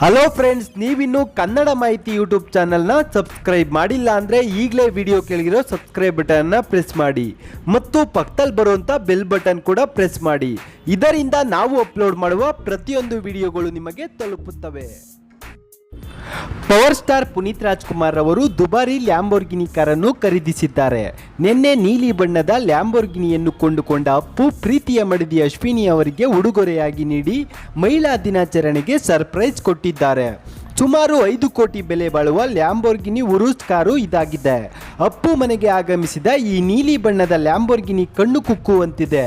Hello friends ನೀವಿನ್ನು ಕನ್ನಡ ಮಾಹಿತಿ YouTube ಚಾನಲ್ನ ಸಬ್ಸ್ಕ್ರೈಬ್ ಮಾಡಿಲ್ಲ ಅಂದರೆ ಈಗಲೇ ವಿಡಿಯೋ ಕೆಳಗಿರೋ ಸಬ್ಸ್ಕ್ರೈಬ್ ಬಟನ್ನ ಪ್ರೆಸ್ ಮಾಡಿ. ಮತ್ತು ಪಕ್ಕದಲ್ಲಿ ಬರುವಂಥ ಬೆಲ್ ಬಟನ್ ಕೂಡ ಪ್ರೆಸ್ ಮಾಡಿ. ಇದರಿಂದ ನಾವು ಅಪ್ಲೋಡ್ ಮಾಡುವ ಪ್ರತಿಯೊಂದು ವಿಡಿಯೋಗಳು ನಿಮಗೆ ತಲುಪುತ್ತವೆ. ಪವರ್ ಸ್ಟಾರ್ ಪುನೀತ್ ರಾಜ್ಕುಮಾರ್ ಅವರು ದುಬಾರಿ ಲ್ಯಾಂಬೋರ್ಗಿನಿ ಕಾರನ್ನು ಖರೀದಿಸಿದ್ದಾರೆ. ನಿನ್ನೆ ನೀಲಿ ಬಣ್ಣದ ಲ್ಯಾಂಬೋರ್ಗಿನಿಯನ್ನು ಕೊಂಡುಕೊಂಡ ಅಪ್ಪು ಪ್ರೀತಿಯ ಮಡದಿ ಅಶ್ವಿನಿ ಅವರಿಗೆ ಉಡುಗೊರೆಯಾಗಿ ನೀಡಿ ಮಹಿಳಾ ದಿನಾಚರಣೆಗೆ ಸರ್ಪ್ರೈಸ್ ಕೊಟ್ಟಿದ್ದಾರೆ. ಸುಮಾರು ಐದು ಕೋಟಿ ಬೆಲೆ ಬಾಳುವ ಲ್ಯಾಂಬೋರ್ಗಿನಿ ಉರುಸ್ ಕಾರು ಇದಾಗಿದೆ. ಅಪ್ಪು ಮನೆಗೆ ಆಗಮಿಸಿದ ಈ ನೀಲಿ ಬಣ್ಣದ ಲ್ಯಾಂಬೋರ್ಗಿನಿ ಕಣ್ಣು ಕುಕ್ಕುವಂತಿದೆ.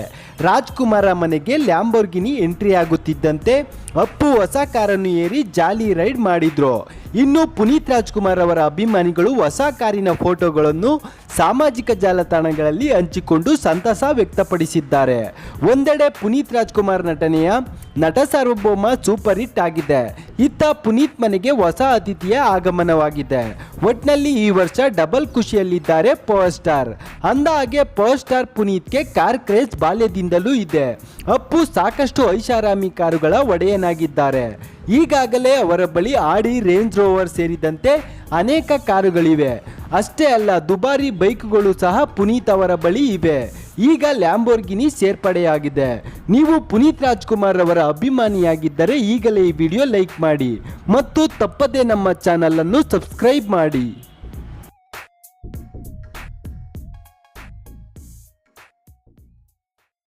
ರಾಜ್ಕುಮಾರ ಮನೆಗೆ ಲ್ಯಾಂಬೋರ್ಗಿನಿ ಎಂಟ್ರಿ ಆಗುತ್ತಿದ್ದಂತೆ ಅಪ್ಪು ಹೊಸ ಕಾರನ್ನು ಏರಿ ಜಾಲಿ ರೈಡ್ ಮಾಡಿದ್ರು. ಇನ್ನು ಪುನೀತ್ ರಾಜ್ಕುಮಾರ್ ಅವರ ಅಭಿಮಾನಿಗಳು ಹೊಸ ಕಾರಿನ ಫೋಟೋಗಳನ್ನು ಸಾಮಾಜಿಕ ಜಾಲತಾಣಗಳಲ್ಲಿ ಹಂಚಿಕೊಂಡು ಸಂತಸ ವ್ಯಕ್ತಪಡಿಸಿದ್ದಾರೆ. ಒಂದೆಡೆ ಪುನೀತ್ ರಾಜ್ಕುಮಾರ್ ನಟನೆಯ ನಟ ಸಾರ್ವಭೌಮ ಸೂಪರ್ ಹಿಟ್ ಆಗಿದೆ. ಇತ್ತ ಪುನೀತ್ ಮನೆಗೆ ಹೊಸ ಅತಿಥಿಯ ಆಗಮನವಾಗಿದೆ. ಒಟ್ನಲ್ಲಿ ಈ ವರ್ಷ ಡಬಲ್ ಖುಷಿಯಲ್ಲಿದ್ದಾರೆ ಪವರ್ ಸ್ಟಾರ್. ಅಂದ ಹಾಗೆ ಪವರ್ ಸ್ಟಾರ್ ಪುನೀತ್ಗೆ ಕಾರ್ ಕ್ರೇಜ್ ಬಾಲ್ಯದಿಂದಲೂ ಇದೆ. ಅಪ್ಪು ಸಾಕಷ್ಟು ಐಷಾರಾಮಿ ಕಾರುಗಳ ಒಡೆಯನಾಗಿದ್ದಾರೆ. ಈಗಾಗಲೇ ಅವರ ಬಳಿ ಆಡಿ ರೇಂಜ್ ರೋವರ್ ಸೇರಿದಂತೆ ಅನೇಕ ಕಾರುಗಳಿವೆ. ಅಷ್ಟೇ ಅಲ್ಲ, ದುಬಾರಿ ಬೈಕ್ಗಳು ಸಹ ಪುನೀತ್ ಅವರ ಬಳಿ ಇವೆ. ಈಗ ಲ್ಯಾಂಬೋರ್ಗಿನಿ ಸೇರ್ಪಡೆಯಾಗಿದೆ. ನೀವು ಪುನೀತ್ ರಾಜ್ಕುಮಾರ್ ಅವರ ಅಭಿಮಾನಿಯಾಗಿದ್ದರೆ ಈಗಲೇ ಈ ವಿಡಿಯೋ ಲೈಕ್ ಮಾಡಿ ಮತ್ತು ತಪ್ಪದೇ ನಮ್ಮ ಚಾನಲನ್ನು ಸಬ್ಸ್ಕ್ರೈಬ್ ಮಾಡಿ.